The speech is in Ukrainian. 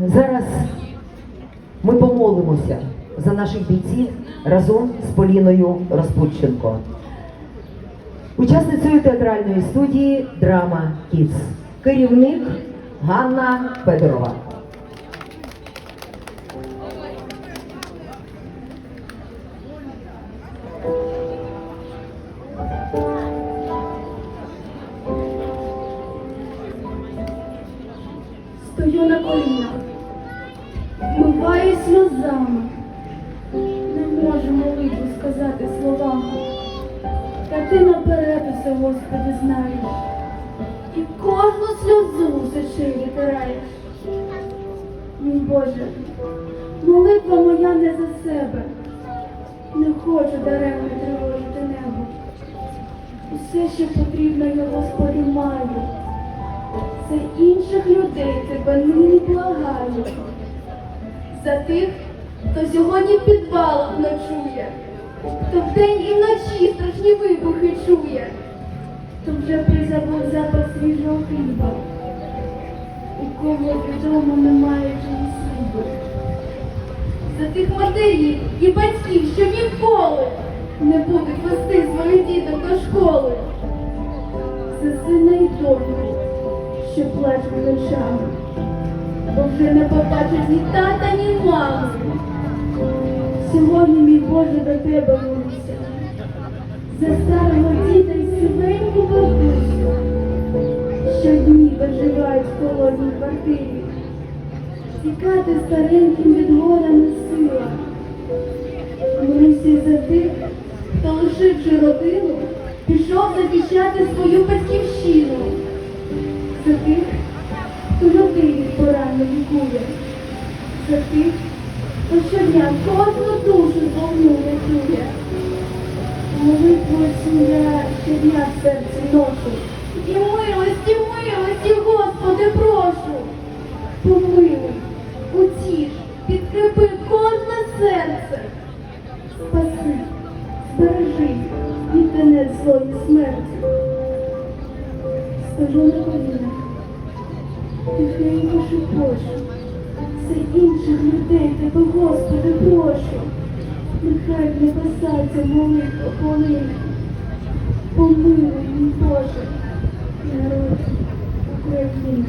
Зараз ми помолимося за наших бійців разом з Поліною Розпутченко. Учасницею театральної студії Драма Кіц. Керівник Ганна Федорова. Стою на колінах, ти наперед усе, Господи, знаєш, і кожну сльозу сечи витираєш. Мій Боже, молитва моя не за себе, не хочу даремно тривожити небо. Усе, що потрібно, я, Господи, маю. За інших людей тебе нині благаю. За тих, хто сьогодні в підвалах ночує, хто вдень і вночі відомо немає чиї сліду. За тих матерів і батьків, що ніколи не будуть вести своїх діток до школи. За сина і доньку, що плачуть ночами, бо вже не побачать ні тата, ні мами. Сьогодні, мій Боже, до тебе молюся, за старого діда і сивеньку бабусю, щодні виживають в холодній квартирі. Тікати стареньким від горя не сила. Молюся за тих, хто лишивши родину, пішов захищати свою батьківщину за тих, хто людей від поран лікує, за тих, хто щодня кожну душу з вогню рятує. Молитвою я щодня в серці ношу. І милості, милості, Господи, прошу. Помилуй, збережи від кінець злої смерті. Стажу на колінах, тихенько шепочу, за інших людей тебе, Господи, прошу, нехай небеса ця молитва полине. Помилуй, мій Боже, народ України.